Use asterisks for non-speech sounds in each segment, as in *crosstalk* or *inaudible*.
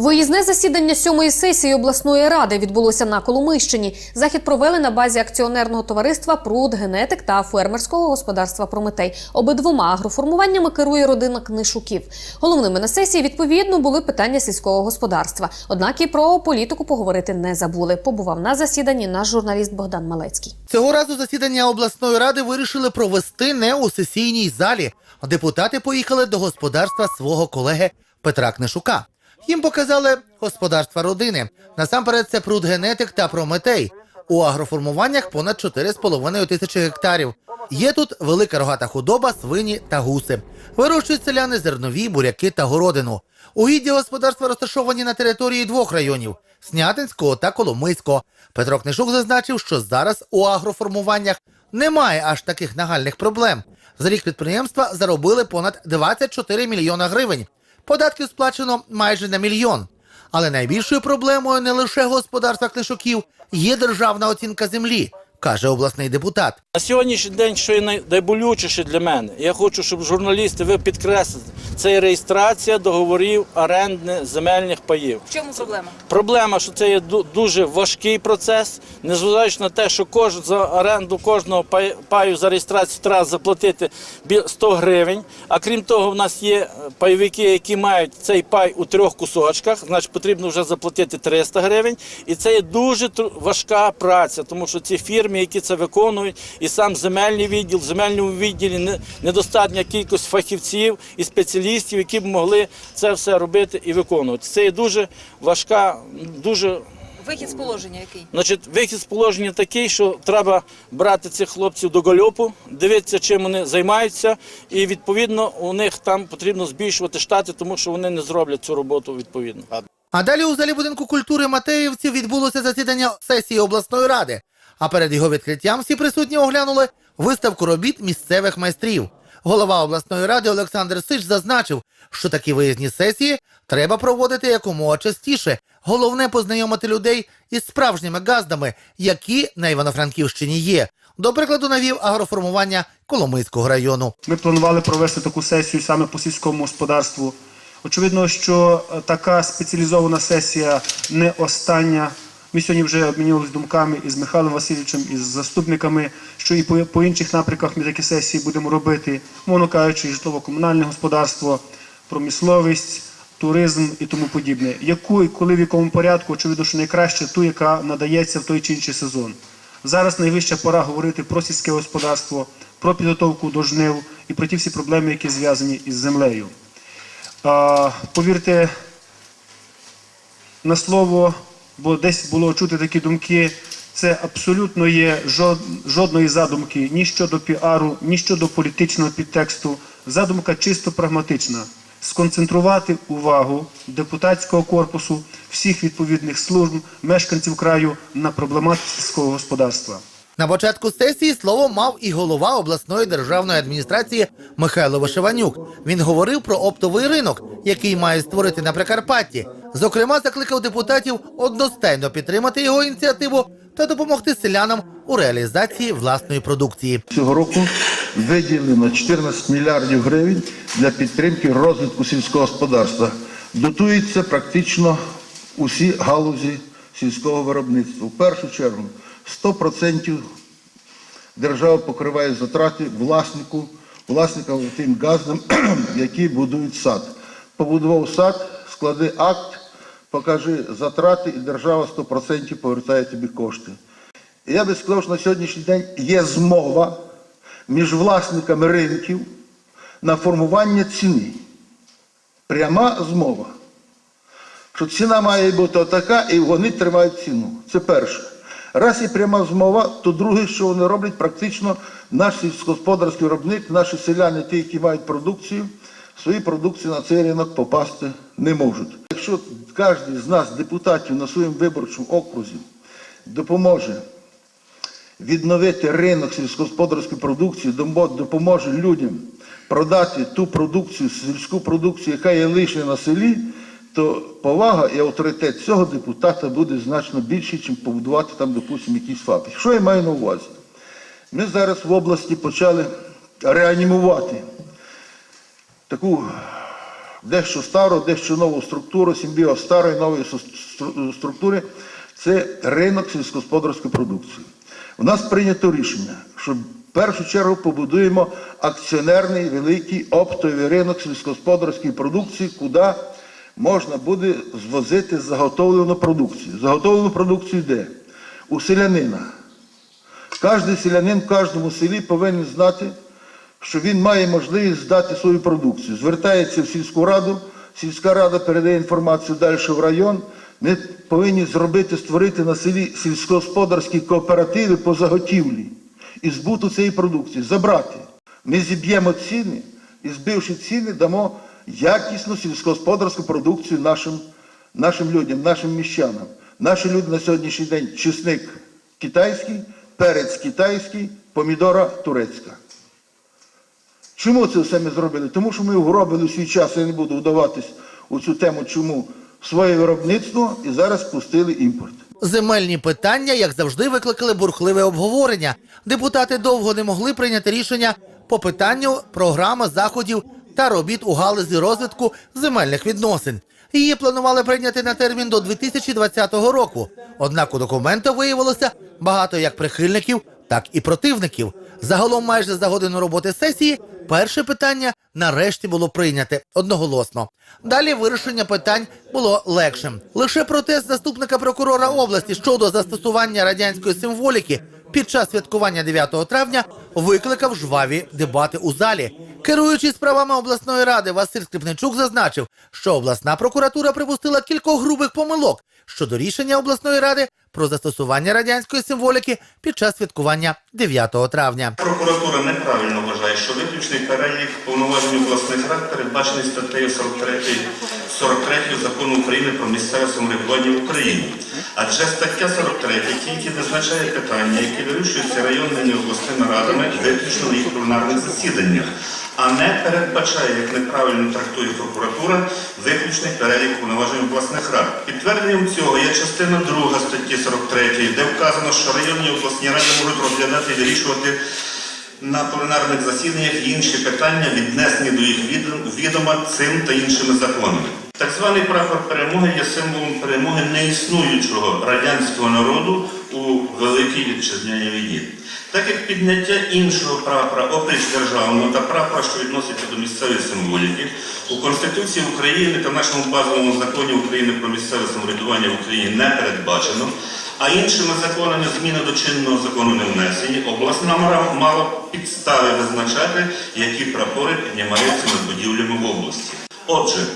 Виїзне засідання сьомої сесії обласної ради відбулося на Коломийщині. Захід провели на базі акціонерного товариства Пруд, генетик та фермерського господарства Прометей. Обидвома агроформуваннями керує родина Книшуків. Головними на сесії відповідно були питання сільського господарства. Однак і про політику поговорити не забули. Побував на засіданні наш журналіст Богдан Малецький. Цього разу засідання обласної ради вирішили провести не у сесійній залі. Депутати поїхали до господарства свого колеги Петра Книшука. Їм показали господарства родини. Насамперед, це прудгенетик та прометей. У агроформуваннях понад 4,5 тисячі гектарів. Є тут велика рогата худоба, свині та гуси. Вирощують селяни зернові, буряки та городину. Угіддя господарства розташовані на території двох районів Снятинського та Коломийського. Петро Книшук зазначив, що зараз у агроформуваннях немає аж таких нагальних проблем. За рік підприємства заробили понад 24 мільйона гривень. Податків сплачено майже на мільйон. Але найбільшою проблемою не лише господарства Книшуків є державна оцінка землі, каже обласний депутат. На сьогоднішній день, що є най- найболючіше для мене, я хочу, щоб журналісти ви підкреслили, це є реєстрація договорів орендних земельних паїв. В чому проблема? Проблема, що це є дуже важкий процес, незважаючи на те, що кожен за оренду кожного паю за реєстрацію треба заплатити 100 гривень. А крім того, в нас є е, пайовики, які мають цей пай у трьох кусочках, значить потрібно вже заплатити 300 гривень. І це є дуже важка праця, тому що ці фірми, які це виконують, і сам земельний відділ, в земельному відділі недостатня кількість фахівців і спеціалістів, які б могли це все робити і виконувати. Це є дуже важка, дуже Вихід з положення який? Значить, вихід з положення такий, що треба брати цих хлопців до гольопу, дивитися, чим вони займаються, і відповідно у них там потрібно збільшувати штати, тому що вони не зроблять цю роботу відповідно. А далі у залі будинку культури Матеївців відбулося засідання сесії обласної ради. А перед його відкриттям всі присутні оглянули виставку робіт місцевих майстрів. Голова обласної ради Олександр Сич зазначив, що такі виїзні сесії треба проводити якомога частіше. Головне познайомити людей із справжніми газдами, які на Івано-Франківщині є. До прикладу, навів агроформування Коломийського району. Ми планували провести таку сесію саме по сільському господарству. Очевидно, що е, така спеціалізована сесія не остання. Ми сьогодні вже обмінювалися думками із Михайлом Васильовичем, із заступниками, що і по, інших напрямках ми такі сесії будемо робити, мовно кажучи, житлово-комунальне господарство, промисловість, туризм і тому подібне. Яку і коли в якому порядку, очевидно, що найкраще ту, яка надається в той чи інший сезон. Зараз найвища пора говорити про сільське господарство, про підготовку до жнив і про ті всі проблеми, які зв'язані із землею. Повірте на слово, бо десь було чути такі думки. Це абсолютно є жод- жодної задумки ні щодо піару, ні щодо політичного підтексту. Задумка чисто прагматична. Сконцентрувати увагу депутатського корпусу, всіх відповідних служб, мешканців краю на проблематиці сільського господарства. На початку сесії слово мав і голова обласної державної адміністрації Михайло Вишиванюк. Він говорив про оптовий ринок, який має створити на Прикарпатті. Зокрема, закликав депутатів одностайно підтримати його ініціативу та допомогти селянам у реалізації власної продукції. Цього року виділено 14 мільярдів гривень для підтримки розвитку сільського господарства. Дотуються практично усі галузі сільського виробництва. В першу чергу 100% держава покриває затрати власнику, власникам тим газдам, *clears throat* які будують сад. Побудував сад, склади акт, покажи затрати, і держава 100% повертає тобі кошти. І Я би сказав, що на сьогоднішній день є змова між власниками ринків на формування ціни. Пряма змова. Що ціна має бути така, і вони тримають ціну. Це перше. Раз і пряма змова, то друге, що вони роблять, практично наш сільськогосподарський виробник, наші селяни, ті, які мають продукцію, свої продукції на цей ринок попасти не можуть. Якщо кожен з нас, депутатів, на своєму виборчому окрузі допоможе відновити ринок сільськогосподарської продукції, допоможе людям продати ту продукцію, сільську продукцію, яка є лише на селі, то повага і авторитет цього депутата буде значно більший, ніж побудувати там, допустимо, якісь фабрики. Що я маю на увазі? Ми зараз в області почали реанімувати таку дещо стару, дещо нову структуру, симбіоз старої нової структури це ринок сільськогосподарської продукції. У нас прийнято рішення, що в першу чергу побудуємо акціонерний великий оптовий ринок сільськогосподарської продукції, куди можна буде звозити заготовлену продукцію. Заготовлену продукцію де? У селянина. Кожен селянин в кожному селі повинен знати, що він має можливість здати свою продукцію. Звертається в сільську раду, сільська рада передає інформацію далі в район. Ми повинні зробити, створити на селі сільськогосподарські кооперативи по заготівлі і збуту цієї продукції, забрати. Ми зіб'ємо ціни і збивши ціни, дамо якісну сільськогосподарську продукцію нашим, нашим людям, нашим міщанам. Наші люди на сьогоднішній день чесник китайський, перець китайський, помідора турецька. Чому це все ми зробили? Тому що ми угробили свій час, я не буду вдаватись у цю тему, чому своє виробництво і зараз пустили імпорт. Земельні питання, як завжди, викликали бурхливе обговорення. Депутати довго не могли прийняти рішення по питанню програми заходів та робіт у галузі розвитку земельних відносин. Її планували прийняти на термін до 2020 року. Однак у документу виявилося багато як прихильників, так і противників. Загалом, майже за годину роботи сесії, перше питання нарешті було прийняте одноголосно. Далі вирішення питань було легшим. Лише протест заступника прокурора області щодо застосування радянської символіки під час святкування 9 травня викликав жваві дебати у залі. Керуючий справами обласної ради Василь Скрипничук зазначив, що обласна прокуратура припустила кількох грубих помилок щодо рішення обласної ради про застосування радянської символіки під час святкування 9 травня. Прокуратура неправильно вважає, що виключний перелік повноважень обласних рад передбачений статтею 43, 43 закону України про місцеве самоврядування в Україні. Адже стаття 43 тільки визначає питання, які вирішуються районними обласними радами виключно на їх пленарних засіданнях, а не передбачає, як неправильно трактує прокуратура, виключний перелік повноважень обласних рад. Підтвердженням цього є частина 2 статті 43, де вказано, що районні обласні ради можуть розглядати і вирішувати на пленарних засіданнях інші питання, віднесені до їх відом- відома цим та іншими законами. Так званий прапор перемоги є символом перемоги неіснуючого радянського народу у Великій Вітчизняній війні. Так як підняття іншого прапора, опріч державного та прапора, що відноситься до місцевої символіки, у Конституції України та нашому базовому законі України про місцеве самоврядування в Україні не передбачено, а іншими законами зміни до чинного закону не внесені, обласна мара мала підстави визначати, які прапори піднімаються над будівлями в області. Отже,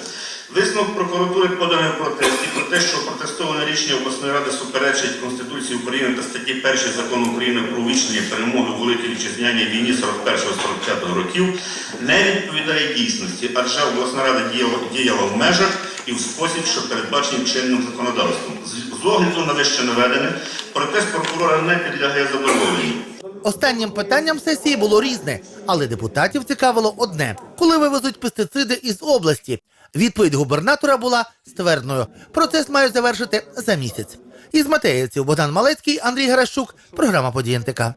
Висновок прокуратури поданий в протесті про те, що протестоване рішення обласної ради суперечить Конституції України та статті 1 закону України про увічнення перемоги у Великій Вітчизняній війні 41-45 років, не відповідає дійсності, адже обласна рада діяла, діяла в межах і в спосіб, що передбачений чинним законодавством. З огляду на вище наведене, протест прокурора не підлягає задоволенню. Останнім питанням сесії було різне, але депутатів цікавило одне: коли вивезуть пестициди із області. Відповідь губернатора була ствердною. Процес має завершити за місяць. Із Матеївців Богдан Малецький, Андрій Гращук, програма «Події НТК».